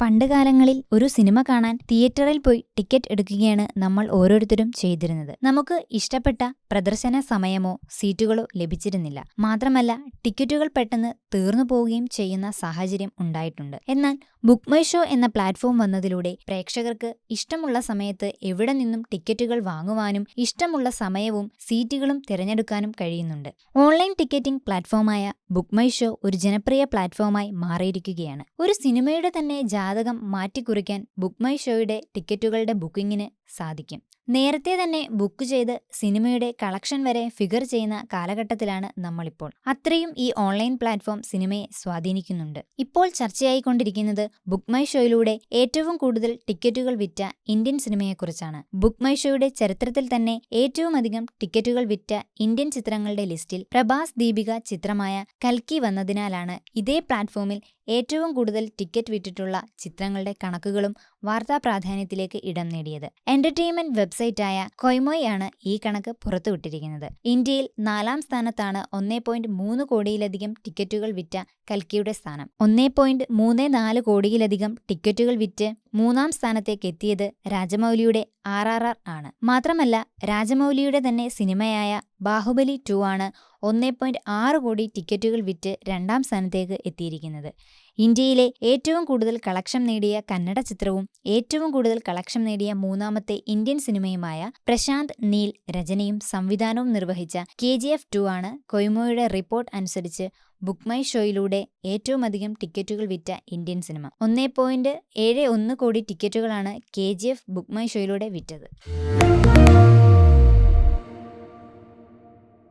പണ്ട് കാലങ്ങളിൽ ഒരു സിനിമ കാണാൻ തിയേറ്ററിൽ പോയി ടിക്കറ്റ് എടുക്കുകയാണ് നമ്മൾ ഓരോരുത്തരും ചെയ്തിരുന്നത്. നമുക്ക് ഇഷ്ടപ്പെട്ട പ്രദർശന സമയമോ സീറ്റുകളോ ലഭിച്ചിരുന്നില്ല. മാത്രമല്ല ടിക്കറ്റുകൾ പെട്ടെന്ന് തീർന്നു പോവുകയും ചെയ്യുന്ന സാഹചര്യം ഉണ്ടായിട്ടുണ്ട്. എന്നാൽ ബുക്ക് മൈ ഷോ എന്ന പ്ലാറ്റ്ഫോം വന്നതിലൂടെ പ്രേക്ഷകർക്ക് ഇഷ്ടമുള്ള സമയത്ത് എവിടെ നിന്നും ടിക്കറ്റുകൾ വാങ്ങുവാനും ഇഷ്ടമുള്ള സമയവും സീറ്റുകളും തിരഞ്ഞെടുക്കാനും കഴിയുന്നുണ്ട്. ഓൺലൈൻ ടിക്കറ്റിംഗ് പ്ലാറ്റ്ഫോമായ ബുക്ക് മൈ ഷോ ഒരു ജനപ്രിയ പ്ലാറ്റ്ഫോമായി മാറിയിരിക്കുകയാണ്. ഒരു സിനിമയുടെ തന്നെ ജാതകം മാറ്റിക്കുറിക്കാൻ ബുക്ക് മൈ ഷോയുടെ ടിക്കറ്റുകളുടെ ബുക്കിംഗിന് സാധിക്കും. നേരത്തെ തന്നെ ബുക്ക് ചെയ്ത് സിനിമയുടെ കളക്ഷൻ വരെ ഫിഗർ ചെയ്യുന്ന കാലഘട്ടത്തിലാണ് നമ്മളിപ്പോൾ. അത്രയും ഈ ഓൺലൈൻ പ്ലാറ്റ്ഫോം സിനിമയെ സ്വാധീനിക്കുന്നുണ്ട്. ഇപ്പോൾ ചർച്ചയായിക്കൊണ്ടിരിക്കുന്നത് ബുക്ക് മൈ ഷോയിലൂടെ ഏറ്റവും കൂടുതൽ ടിക്കറ്റുകൾ വിറ്റ ഇന്ത്യൻ സിനിമയെക്കുറിച്ചാണ്. ബുക്ക് മൈ ഷോയുടെ ചരിത്രത്തിൽ തന്നെ ഏറ്റവും അധികം ടിക്കറ്റുകൾ വിറ്റ ഇന്ത്യൻ ചിത്രങ്ങളുടെ ലിസ്റ്റിൽ പ്രഭാസ് ദീപിക ചിത്രമായ കൽക്കി വന്നതിനാലാണ് ഇതേ പ്ലാറ്റ്ഫോമിൽ ഏറ്റവും കൂടുതൽ ടിക്കറ്റ് വിറ്റിട്ടുള്ള ചിത്രങ്ങളുടെ കണക്കുകളും വാർത്താ പ്രാധാന്യത്തിലേക്ക് ഇടം നേടിയത്. എന്റർടൈൻമെന്റ് വെബ്സൈറ്റായ കൊയ്മോയ് ആണ് ഈ കണക്ക് പുറത്തുവിട്ടിരിക്കുന്നത്. ഇന്ത്യയിൽ നാലാം സ്ഥാനത്താണ് ഒന്നേ പോയിന്റ് മൂന്ന് കോടിയിലധികം ടിക്കറ്റുകൾ വിറ്റ കൽക്കിയുടെ സ്ഥാനം. ഒന്നേ പോയിന്റ് മൂന്ന് നാല് കോടിയിലധികം ടിക്കറ്റുകൾ വിറ്റ് മൂന്നാം സ്ഥാനത്തേക്ക് എത്തിയത് രാജമൗലിയുടെ ആർ ആർ ആർ ആണ്. മാത്രമല്ല രാജമൗലിയുടെ തന്നെ സിനിമയായ ബാഹുബലി ടു ആണ് ഒന്നേ പോയിന്റ് ആറ് കോടി ടിക്കറ്റുകൾ വിറ്റ് രണ്ടാം സ്ഥാനത്തേക്ക് എത്തിയിരിക്കുന്നത്. ഇന്ത്യയിലെ ഏറ്റവും കൂടുതൽ കളക്ഷൻ നേടിയ കന്നഡ ചിത്രവും ഏറ്റവും കൂടുതൽ കളക്ഷൻ നേടിയ മൂന്നാമത്തെ ഇന്ത്യൻ സിനിമയുമായ പ്രശാന്ത് നീൽ രചനയും സംവിധാനവും നിർവഹിച്ച കെ ജി എഫ് ടു ആണ് കൊയ്മോയുടെ റിപ്പോർട്ട് അനുസരിച്ച് ബുക്ക് മൈ ഷോയിലൂടെ ഏറ്റവും അധികം ടിക്കറ്റുകൾ വിറ്റ ഇന്ത്യൻ സിനിമ. ഒന്നേ പോയിന്റ് ഏഴ് ഒന്ന് കോടി ടിക്കറ്റുകളാണ് K G F Book My ഷോയിലൂടെ വിറ്റത്.